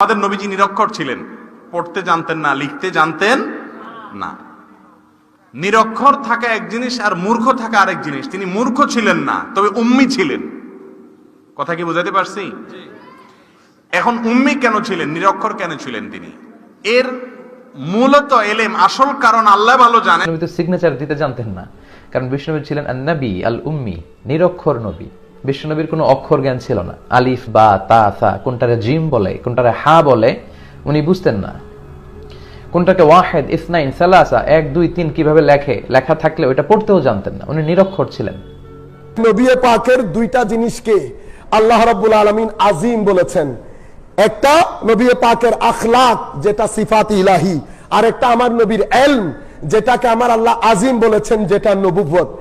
আমাদের নবীজি নিরক্ষর ছিলেন। পড়তে জানতেন না, লিখতে জানতেন না। নিরক্ষর থাকা এক জিনিস আর মূর্খ থাকা আরেক জিনিস। তিনি মূর্খ ছিলেন না, তবে উম্মি ছিলেন। কথা কি বুঝাতে পারছি? এখন উম্মি কেন ছিলেন, নিরক্ষর কেন ছিলেন তিনি? এর মূলত এলেম, আসল কারণ আল্লাহ ভালো জানেন। সিগনেচার দিতে জানতেন না। কারণ বিষ্ণুনবী ছিলেন নবী আল উম্মি নিরক্ষর নবী। বিষ্ণুনবীর কোনো অক্ষর জ্ঞান ছিল না। আলিফ, বা, তা, সা, কোনটারে জিম বলে, কোনটারে হা বলে, উনি বুঝতেন না। কোনটাকে ওয়াহেদ, ইসনাইন, সালাসা, এক, দুই, তিন কীভাবে লেখে, লেখা থাকলে ওইটা পড়তেও জানতেন না। উনি নিরক্ষর ছিলেন। নবী পাকের দুইটা জিনিসকে আল্লাহ রাব্বুল আলামিন আজিম বলেছেন। একটা নবী পাকের আখলাক, যেটা সিফাত ইলাহি আর একটা আমার নবীর এলম, যেটাকে আমার আল্লাহ আজিম বলেছেন, যেটা নবুবত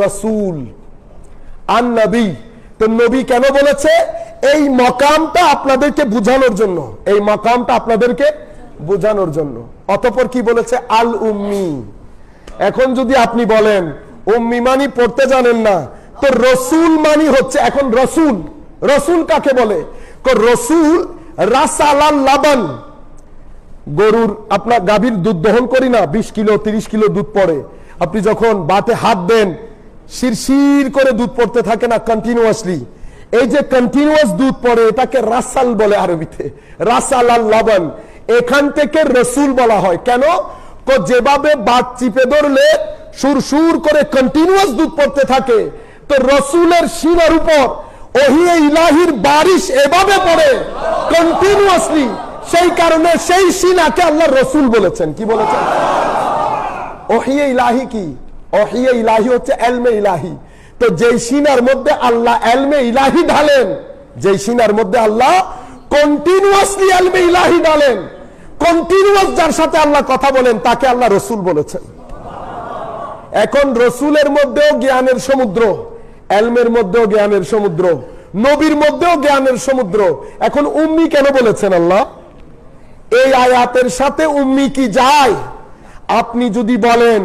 রাসূল। কেন বলেছে? এই মকামটা আপনাদেরকে বুঝানোর জন্য। এই মকামটা আপনাদেরকে বোঝানোর জন্য। অতঃপর কি বলেছে? আল উম্মি। এখন যদি আপনি বলেন, উম্মি মানি পড়তে জানেন না, তো রসুল মানি হচ্ছে এখন রসুল। রসুল কাকে বলে? রসুল রাসালাল লাবান। গরুর, আপনার গাভীর দুধ দহন করি না, বিশ কিলো, তিরিশ কিলো দুধ পড়ে। আপনি যখন বাতে হাত দেন শিরশির করে দুধ পড়তে থাকে না কন্টিনিউয়াসলি এই যে কন্টিনিউয়াস দুধ পড়ে, এটাকে রাসাল বলে আরবিতে। রাসাল আল লাবান এখান থেকে রসুল বলা হয়। কেন? যেভাবে বাত চিপে ধরলে সুর সুর করে কন্টিনিউয়াস দুধ পড়তে থাকে, তো রসুলের শিনের উপর ওহিয়ে ইলাহির বারিশ এভাবে পড়ে কন্টিনিউয়াসলি সেই কারণে সেই সিনাকে আল্লাহ রসুল বলেছেন। কি বলেছেন? ওহিয়ে ইলাহি কি? ইলাহি হচ্ছে এলমে ইলাহি। তো যেই সিনার মধ্যে আল্লাহ এলমে ইলাহি ঢালেন, যেই সিনার মধ্যে আল্লাহ এলমে ইলাহি ঢালেন যার সাথে আল্লাহ কথা বলেন, তাকে আল্লাহ রসুল বলেছেন। এখন রসুলের মধ্যেও জ্ঞানের সমুদ্র, এলমের মধ্যেও জ্ঞানের সমুদ্র, নবীর মধ্যেও জ্ঞানের সমুদ্র। এখন উম্মি কেন বলেছেন আল্লাহ? এই আয়াতের সাথে উম্মি কি যায়? আপনি যদি বলেন,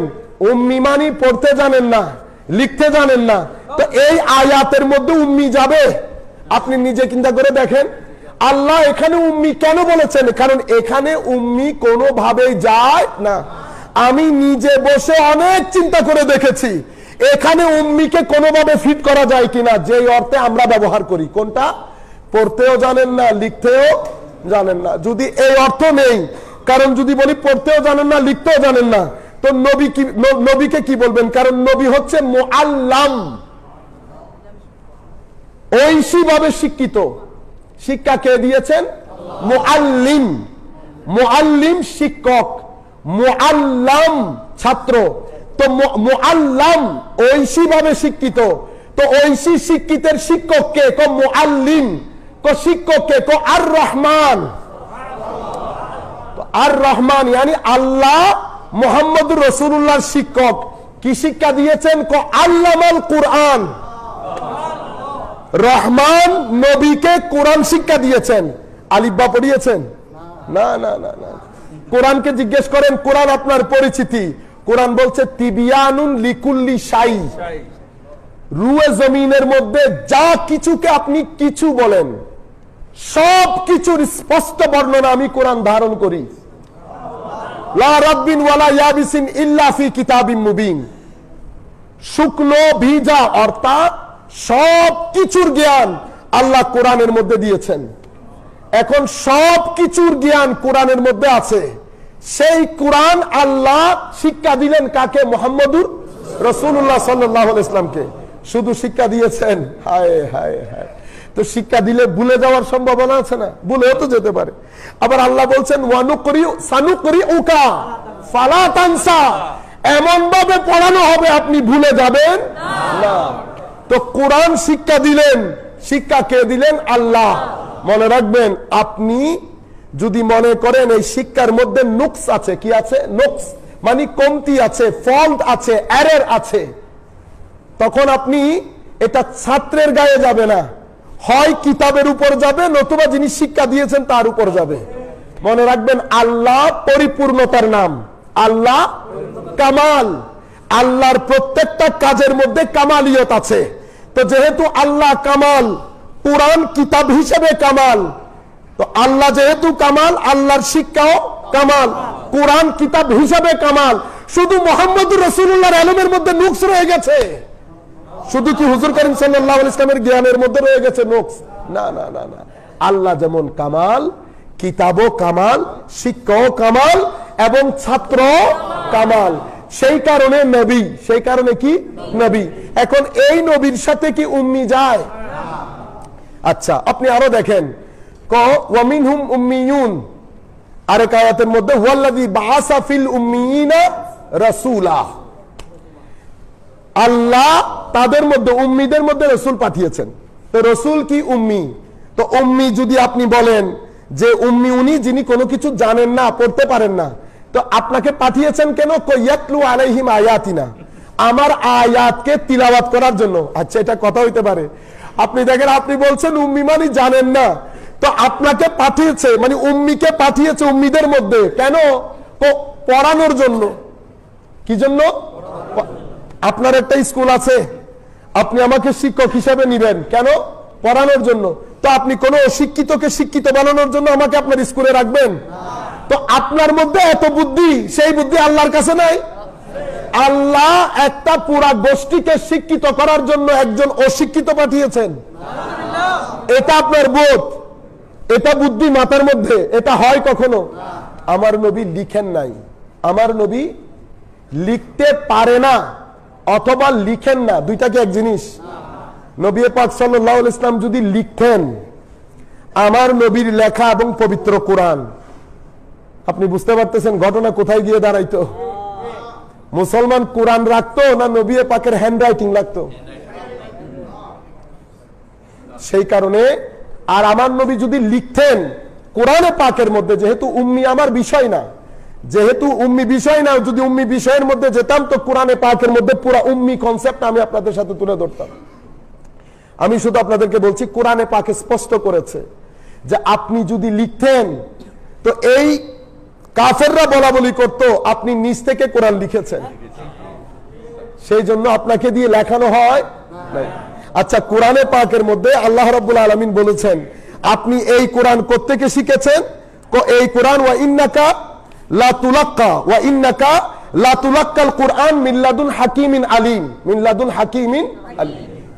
উম্মি মানি পড়তে জানেন না, লিখতে জানেন না, তো এই আয়াতের মধ্যে উম্মি যাবে? আপনি নিজে চিন্তা করে দেখেন। আল্লাহ এখানে উম্মি কেন বলেছেন? কারণ এখানে উম্মি কোনোভাবেই যায় না। আমি নিজে বসে অনেক চিন্তা করে দেখেছি। এখানে উম্মিকে কোনোভাবে ফিট করা যায় কিনা, যেই অর্থে আমরা ব্যবহার করি। কোনটা? পড়তেও জানেন না, লিখতেও জানেন না। যদি এই অর্থ নেই কারণ যদি বলি, পড়তেও জানেন না, লিখতেও জানেন না, তো নবী কি নবীকে কি বলবেন? কারণ নবী হচ্ছে মোয়াল্লাম ঐশী ভাবে শিক্ষিত। শিক্ষা কে দিয়েছেন? মোয়াল্লিম মোয়াল্লিম শিক্ষক। মোয়াল্লাম ছাত্র। তো মোয়াল্লাম শিক্ষিত। তো ঐশী শিক্ষিতের শিক্ষককে কো? মোয়াল্লিম কো শিক্ষককে কো? আর রহমান আর রহমান, ইয়ানি আল্লাহ মোহাম্মদ রসুল্লাহর শিক্ষক। কি শিক্ষা দিয়েছেন? কো আল্লামাল কুরআন। রহমান নবীকে কোরআন শিক্ষা দিয়েছেন। আলিব্বা পড়িয়েছেন? না না না না। কোরআনকে জিজ্ঞেস করেন, কোরআন আপনার পরিচিতি? কোরআন বলছে, তিবিয়ানুন লিকুল্লি সাই রুয়ে জমিনের মধ্যে যা কিছুকে আপনি কিছু বলেন সব কিছুর স্পষ্ট বর্ণনা আমি কোরআন ধারণ করি। এখন জ্ঞান মধ্যে আছে। সেই কোরআন আল্লাহ শিক্ষা দিলেন কাকে? মোহাম্মদুর রসুল্লাহ সাল্লাহ ইসলামকে শুধু শিক্ষা দিয়েছেন? হায় হায় হায়। তো শিক্ষা দিলে ভুলে যাওয়ার সম্ভাবনা আছে না? ভুলেও তো যেতে পারে। আবার আল্লাহ বলছেন ওয়ানু করি সানু করি উকা ফালা তানসা। এমন ভাবে পড়ানো হবে, আপনি ভুলে যাবেন না। তো কোরআন শিক্ষা দিলেন, শিক্ষা কে দিলেন? আল্লাহ। মনে রাখবেন, আপনি যদি মনে করেন এই শিক্ষার মধ্যে নুকস আছে, কি আছে? নুকস মানে কমতি আছে, ফল্ট আছে, এরর আছে। তখন আপনি এটা ছাত্রের গায়ে যাবে না। হয় কিতাবের উপর যাবে, নতুবা যিনি শিক্ষা দিয়েছেন তার উপর যাবে। মনে রাখবেন, আল্লাহ পরিপূর্ণতার নাম। আল্লাহ কামাল। আল্লাহর প্রত্যেকটা কাজের মধ্যে কামালিয়ত আছে। তো যেহেতু আল্লাহ কামাল, কোরআন কিতাব হিসেবে কামাল, তো আল্লাহ যেহেতু কামাল, আল্লাহর শিক্ষাও কামাল, কোরআন কিতাব হিসাবে কামাল। শুধু মোহাম্মদ রসুল্লাহর আলমের মধ্যে নুকস রয়ে গেছে। শুধু কি হুজুর করিম সাল্লাহ ইসলামের জ্ঞানের মধ্যে রয়ে গেছে? নোকস না না না না। আল্লাহ যেমন কামাল, কিতাবও কামাল, শিক্ষাও কামাল এবং ছাত্র কামাল। সেই কারণে নবী, সেই কারণে কি? নবী। এখন এই নবীর সাথে কি উম্মি যায়? আচ্ছা আপনি আরও দেখেন। আরেক আয়াতের মধ্যে রাসূলা। আল্লাহ তাদের মধ্যে, উম্মিদের মধ্যে রসুল পাঠিয়েছেন। তো রসুল কি উম্মি? তো উম্মি যদি আপনি বলেন যে উম্মি উনি, যিনি কোনো কিছু জানেন না, পড়তে পারেন না, তো আপনাকে পাঠিয়েছেন কেন? কইয়াতলু আলাইহিম আয়াতিনা। আমার আয়াতকে তিলাওয়াত করার জন্য। আচ্ছা এটা কথা হইতে পারে। আপনি দেখেন, আপনি বলছেন উম্মি মানে জানেন না। তো আপনাকে পাঠিয়েছে মানে উম্মিকে পাঠিয়েছে উম্মিদের মধ্যে। কেন? পড়ানোর জন্য। কি জন্য? আপনার একটা স্কুল আছে। আপনি আমাকে শিক্ষক হিসাবে নিবেন। কেন? পড়ানোর জন্য। তো আপনি কোন অশিক্ষিতকে শিক্ষিত বানানোর জন্য আমাকে আপনার স্কুলে রাখবেন? তো আপনার মধ্যে এত বুদ্ধি, সেই বুদ্ধি আল্লাহর কাছে নাই? আল্লাহ একটা পুরা গোষ্ঠীকে শিক্ষিত করার জন্য একজন অশিক্ষিত পাঠিয়েছেন। এটা আপনার বোধ। এটা বুদ্ধি মাথার মধ্যে। এটা হয় কখনো? আমার নবী লিখেন নাই। আমার নবী লিখতে পারে না। অথবা লিখেন না, দুইটা কি এক জিনিস? নবী পাক সাল্লাহ ইসলাম যদি লিখতেন, আমার নবীর লেখা এবং পবিত্র কোরআন, আপনি বুঝতে পারতেছেন ঘটনা কোথায় গিয়ে দাঁড়াইতো? মুসলমান কোরআন রাখতো না নবী পাকের হ্যান্ড রাইটিং লাগতো? সেই কারণে, আর আমার নবী যদি লিখতেন, কোরআনে পাকের মধ্যে, যেহেতু উম্মি আমার বিষয় না যেহেতু উম্মি বিষয় না, যদি উম্মি বিষয়ের মধ্যে যেতাম, তো কোরআনে পাকের মধ্যে পুরো উম্মি কনসেপ্ট আমি আপনাদের সাথে তুলে ধরতাম। আমি শুধু আপনাদেরকে বলছি, কোরআনে পাকে স্পষ্ট করেছে যে আপনি যদি লিখতেন, তো এই কাফেররা বলা বলি করতো, আপনি নিজ থেকে কোরআন লিখেছেন। সেই জন্য আপনাকে দিয়ে লেখানো হয় আচ্ছা কোরআনে পাকের মধ্যে আল্লাহ রাব্বুল আলামিন বলেছেন, আপনি এই কোরআন কোত্থেকে শিখেছেন? এই কোরআন, ওয়া ইন্নাকা লা তুলাক্কা কোরআন মিল্লাদুন হাকিমিন আলিম। মিল্লাদুন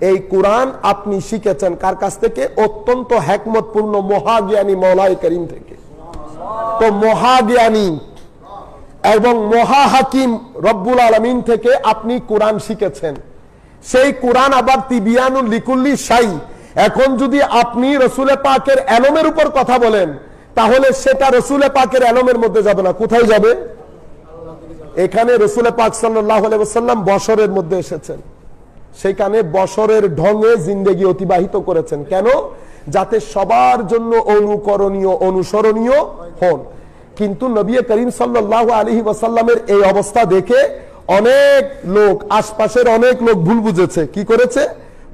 এই কোরআন আপনি শিখেছেন কার কাছ থেকে? অত্যন্ত হ্যাকমতপূর্ণ মহাজ্ঞানী মৌলাই করিম থেকে। তো মহাজ্ঞানী এবং মহা হাকিম রব্বুল আলমিন থেকে আপনি কোরআন শিখেছেন। সেই কোরআন আবার তিবিয়ানুল লিকুল্লি সাই এখন যদি আপনি রসুলে পাকের এলমের উপর কথা বলেন তাহলে সেটা রসুলে পাকের এলমের মধ্যে যাবে না। কোথায় যাবে? এখানে রসুলে পাক সাল্লাম বছরের মধ্যে এসেছেন। সেখানে বছরের ঢঙে জিন্দেগি অতিবাহিত করেছেন। কেন? যাতে সবার জন্য অনুকরণীয়, অনুসরণীয় হন। কিন্তু নবী করিম সাল্লাহ আলহি ওয়াসাল্লামের এই অবস্থা দেখে অনেক লোক, আশপাশের অনেক লোক ভুল বুঝেছে। কি করেছে?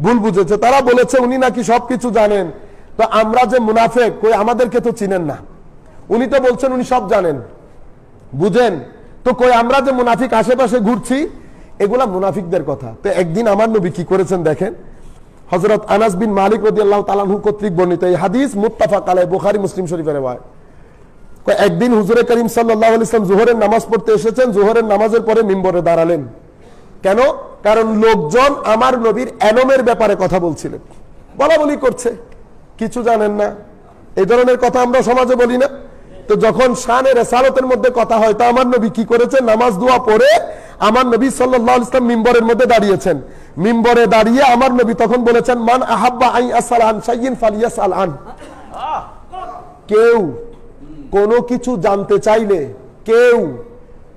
ভুল বুঝেছে। তারা বলেছে, উনি নাকি সবকিছু জানেন। তো আমরা যে মুনাফেক, কই আমাদেরকে তো চিনেন না। উনি তো বলছেন উনি সব জানেন। বুঝেন? তো কই আমরা যে মুনাফিক আশেপাশে ঘুরছি, এগুলা মুনাফিকদের কথা। তো একদিন আমার নবী কি করেছেন দেখেন? হজরত আনাস বিন মালিক রদি আল্লাহ কর্তৃক বর্ণিত এই হাদিস মুত্তাফাক আলাই বুখারি মুসলিম শরীফের ভাই একদিন হুজুরে করিম সাল্লাহ জোহরের নামাজ পড়তে এসেছেন, জোহরের নামাজের পরে মিম্বরে দাঁড়ালেন। কেন? কারণ লোকজন আমার নবীর এনমের ব্যাপারে কথা বলছিলেন। বলা বলি করছে। কিছু জানেন না। এই ধরনের কথা আমরা সমাজে বলি না। তো যখন শানে রেসালতের মধ্যে কথা হয়, তা আমার নবী কি করেছে নামাজ দোয়া পড়ে আমার নবী সাল্লাহ ইসলাম মিম্বরের মধ্যে দাঁড়িয়েছেন। মিম্বরে দাঁড়িয়ে আমার নবী তখন বলেছেন, মান আহাব্বা আই আসাল আন সাইয়িন ফালিয়াস আন কেউ কোনো কিছু জানতে চাইলে, কেউ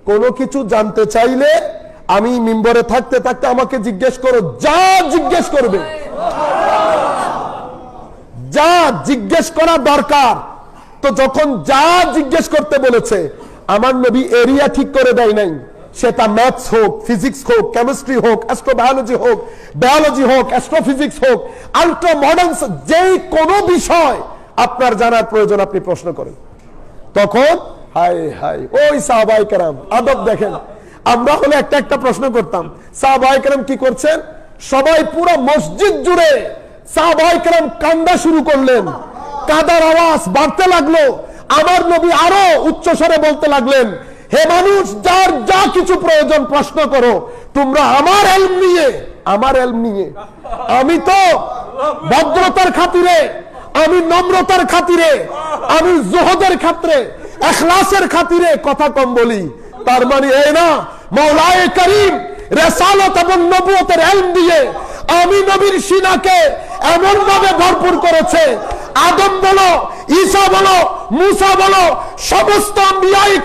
কোনো কিছু জানতে চাইলে আমি মিম্বরে থাকতে থাকতে আমাকে জিজ্ঞেস করো, যা জিজ্ঞেস করবে। যা জিজ্ঞেস করা দরকার। তো যখন যা জিজ্ঞেস করতে বলেছে, আমার নবী এরিয়া ঠিক করে দেয় নাই। সেটা ম্যাথস হোক ফিজিক্স হোক কেমিস্ট্রি হোক অ্যাস্ট্রোবায়োলজি হোক বায়োলজি হোক অ্যাস্ট্রোফিজিক্স হোক আল্ট্রা মডার্ন যেই কোনো বিষয় আপনার জানার প্রয়োজন আপনি প্রশ্ন করেন। তখন, হাই হাই, ওই সাহবাই কারাম, আদব দেখেন। আমরা হলে একটা একটা প্রশ্ন করতাম। সাহবাই কারাম কি করছেন? সবাই পুরো মসজিদ জুড়ে সাহবাইকরাম কান্দা শুরু করলেন। কাদার আওয়াজ বাড়তে লাগল। আমার নবী আরও উচ্চস্বরে বলতে লাগলেন, হে মানুষ, যার যা কিছু প্রয়োজন প্রশ্ন করো, তোমরা আমার এলম নিয়ে, আমার এলম নিয়ে। আমি তো ভদ্রতার খাতিরে, আমি নম্রতার খাতিরে, আমি জোহদের খাতিরে, এখলাসের খাতিরে কথা কম বলি। তার মানে এই না মৌলায়ে করিম রেসালত এবং নবুয়তের এলম দিয়ে আমি নবীর সিনাকে এমন ভাবে ভরপুর করেছে। আদম বলো, ঈসা বলো, মুসা বলো, সমস্ত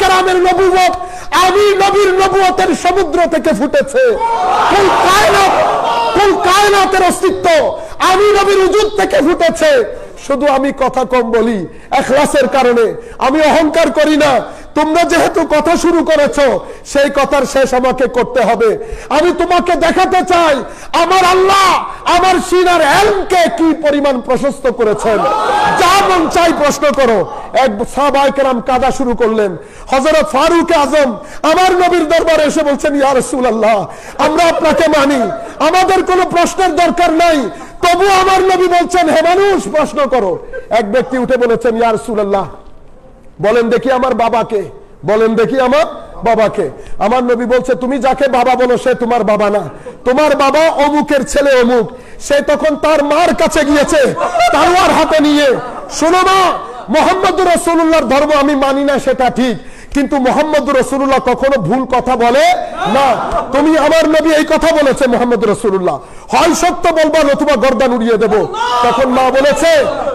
কেরামের নবুয়ত আমি নবীর নবুয়তের সমুদ্র থেকে ফুটেছে। কায়নাতের অস্তিত্ব আমি নবীর উজুদ থেকে ফুটেছে। শুধু আমি কথা কম বলি এখলাসের কারণে। আমি অহংকার করি না। তোমরা যেহেতু কথা শুরু করেছ, সেই কথার শেষ আমাকে করতে হবে। আমি তোমাকে দেখাতে চাই, আমার আল্লাহ আমার সিনার এলমকে কি পরিমাণ প্রশস্ত করেছেন? যা মন চাই প্রশ্ন করো। এক সাহবাইকেরাম কাদা শুরু করলেন। হজরত ফারুক আজম আমার নবীর দরবারে এসে বলছেন, ইয়া রাসূলুল্লাহ, আমরা আপনাকে মানি। আমাদের কোনো প্রশ্নের দরকার নাই। তবু আমার নবী বলছেন, হে মানুষ, প্রশ্ন করো। এক ব্যক্তি উঠে বলেছেন, ইয়া রাসূলুল্লাহ, বলেন দেখি আমার বাবাকে, বলেন দেখি আমার বাবাকে। আমার নবী বলছে, তুমি যাকে বাবা বলো, সে তোমার বাবা না। তোমার বাবা অমুকের ছেলে অমুক। সে তখন তার মার কাছে গিয়েছে, তালোয়ার হাতে নিয়ে। শোনো মা, মোহাম্মদ রসুল্লাহর ধর্ম আমি মানি না, সেটা ঠিক। কিন্তু মোহাম্মদ রসুল্লাহ কখনো ভুল কথা বলে না। তুমি আমার নবী এই কথা বলেছে, মোহাম্মদ রসুল্লাহ হয় সত্য বলবা, নতুবা গর্দান উড়িয়ে দেব। তখন মা বলেছে,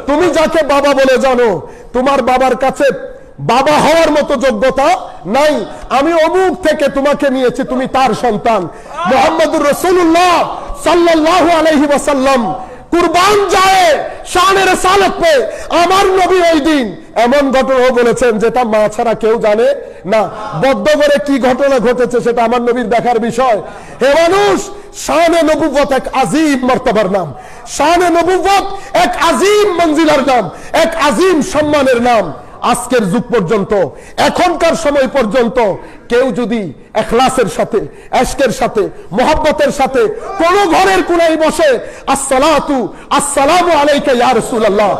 তুমি যাকে বাবা বলে জানো, তোমার বাবার কাছে বাবা হওয়ার মতো যোগ্যতা নাই। আমি অমুক থেকে তোমাকে নিয়েছি, তুমি তার সন্তান। মোহাম্মদুর রসুল্লাহ সাল্লাহ আলহি ওয়াসাল্লাম কুরবান যায় শানের সালত পে। আমার নবী ওই দিন এমন ঘটনা বলেছেন যেটা মা ছাড়া কেউ জানে না। বদ্ধ করে কি ঘটনা ঘটেছে সেটা আমার নবীর দেখার বিষয়। হে মানুষ, শানে নবুবত এক আজিম মর্তবার নাম। শানে নবুবত এক আজিম মঞ্জিলার নাম, এক আজিম সম্মানের নাম। আজকের যুগ পর্যন্ত, এখনকার সময় পর্যন্ত কেউ যদি এখলাসের সাথে, এশকের সাথে, মোহাব্বতের সাথে কোন ঘরের কোনায় বসে, আসসালাতু, আসসালামু আলাইকা ইয়া রাসূলুল্লাহ,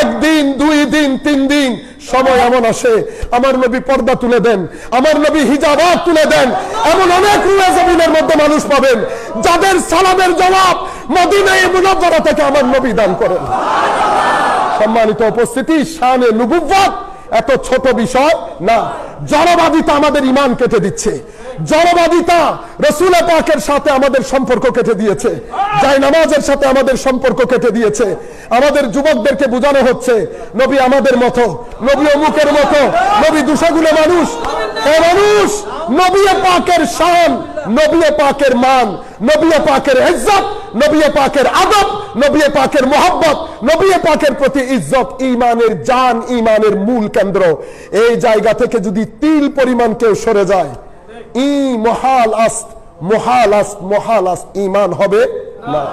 একদিন, দুই দিন, তিন দিন সময় এমন আসে, আমার নবী পর্দা তুলে দেন, আমার নবী হিজাবাত তুলে দেন, এমন অনেক রুয়া জমিনের মধ্যে মানুষ পাবেন, যাদের সালামের জবাব মদিনায় মুনাব্বরা থেকে আমার নবী দান করেন। সম্মানিত উপস্থিতি, শানে নুবুব্বত এত ছোট বিষয়? না। জড়বাদিতা আমাদের ইমান কেটে দিচ্ছে। জড়বাদিতা রসুল পাকের সাথে আমাদের সম্পর্ক কেটে দিয়েছে। যাই নামাজের সাথে আমাদের সম্পর্ক কেটে দিয়েছে। আমাদের যুবকদেরকে বোঝানো হচ্ছে, নবী আমাদের মতো, নবী অমুকের মতো, নবী দুশাগুলো মানুষ। মানুষ, নবী পাকের শান। নবী পাকের মান, নবী পাকের ইজ্জত, নবী পাকের আদব, নবী পাকের মোহাম্মত নবী পাকের প্রতি ইজ্জত ইমানের জান, ইমানের মূল কেন্দ্র। এই জায়গা থেকে যদি তিল পরিমাণ কেউ সরে যায়, ই মহাল আস্ত মহাল আস্ত মহাল আস্ত, ইমান হবে না।